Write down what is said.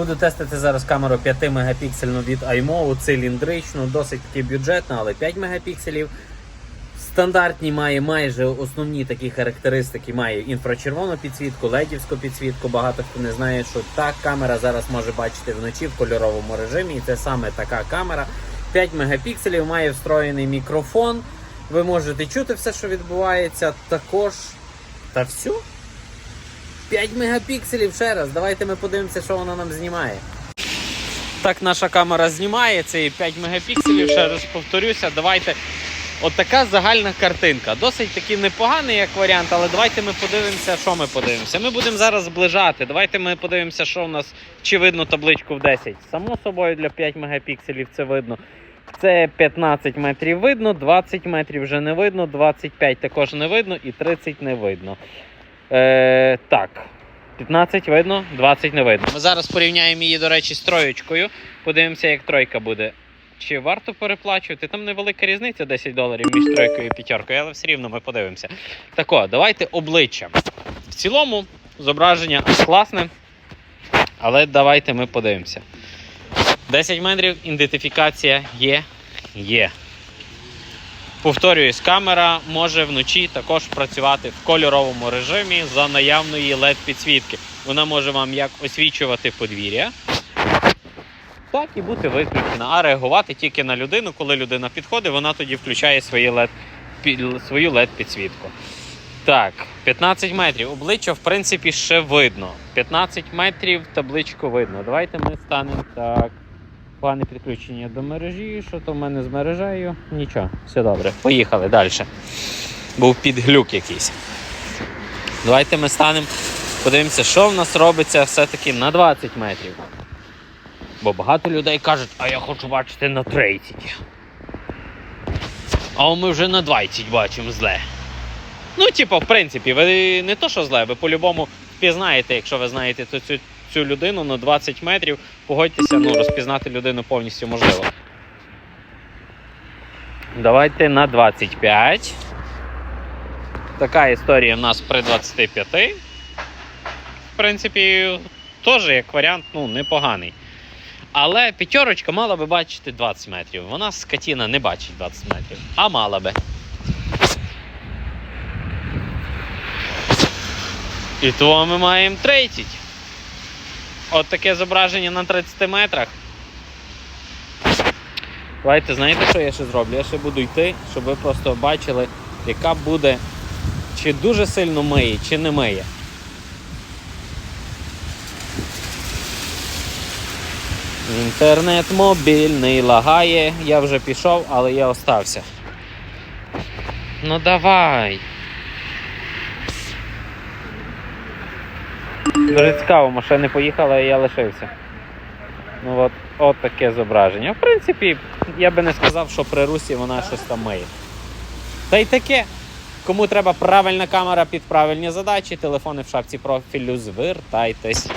Буду тестити зараз камеру 5 мегапіксельну від iMO, циліндричну, досить таки бюджетна, але 5 мегапікселів. Стандартні має майже основні такі характеристики. Має інфрачервону підсвітку, ледівську підсвітку. Багато хто не знає, що та камера зараз може бачити вночі в кольоровому режимі. І це саме така камера. 5 мегапікселів, має встроєний мікрофон. Ви можете чути все, що відбувається. Також. Та все. 5 мегапікселів ще раз. Давайте ми подивимося, що вона нам знімає. Так наша камера знімає, це і 5 мегапікселів. Ще раз повторюся, давайте. От така загальна картинка. Досить таки непоганий як варіант, але давайте ми подивимося, що ми подивимося. Ми будемо зараз зближати. Давайте ми подивимося, що в нас чи видно табличку в 10. Само собою для 5 мегапікселів це видно. Це 15 метрів видно, 20 метрів вже не видно, 25 також не видно і 30 не видно. Е, так, 15 видно, 20 не видно. Ми зараз порівняємо її, до речі, з троєчкою. Подивимося, як тройка буде. Чи варто переплачувати? Там невелика різниця 10 доларів між тройкою і п'ятеркою, але все рівно ми подивимося. Так о, давайте обличчя. В цілому зображення класне, але давайте ми подивимося. 10 метрів, ідентифікація є. Є. Повторююсь, камера може вночі також працювати в кольоровому режимі за наявної LED підсвітки. Вона може вам як освічувати подвір'я, так і бути виключена, а реагувати тільки на людину. Коли людина підходить, вона тоді включає свої LED, свою LED підсвітку. Так, 15 метрів. Обличчя, в принципі, ще видно. 15 метрів табличку видно. Давайте ми станемо так. Погане підключення до мережі. Що то в мене з мережею? Нічого, все добре. Поїхали далі. Був підглюк якийсь. Давайте ми станемо, подивимося, що в нас робиться все-таки на 20 метрів. Бо багато людей кажуть, а я хочу бачити на 30. А ми вже на 20 бачимо зле. Ну, типу, в принципі, ви не то, що зле, ви по-любому впізнаєте, якщо ви знаєте то цю, цю людину на 20 метрів, погодьтеся, ну, розпізнати людину повністю можливо. Давайте на 25. Така історія в нас при 25. В принципі, теж як варіант, ну, непоганий. Але п'ятерочка мала би бачити 20 метрів. Вона скотіна не бачить 20 метрів, а мала би. І то ми маємо 30. От таке зображення на 30 метрах. Давайте, знаєте, що я ще зроблю? Я ще буду йти, щоб ви просто бачили, яка буде, чи дуже сильно миє, чи не миє. Інтернет мобільний лагає. Я вже пішов, але я остався. Ну давай. Дуже цікаво, машини поїхала а я лишився. Ну от, от таке зображення. В принципі, я би не сказав, що при русі вона щось там миє. Та й таке. Кому треба правильна камера під правильні задачі, телефони в шапці профілю, звертайтесь.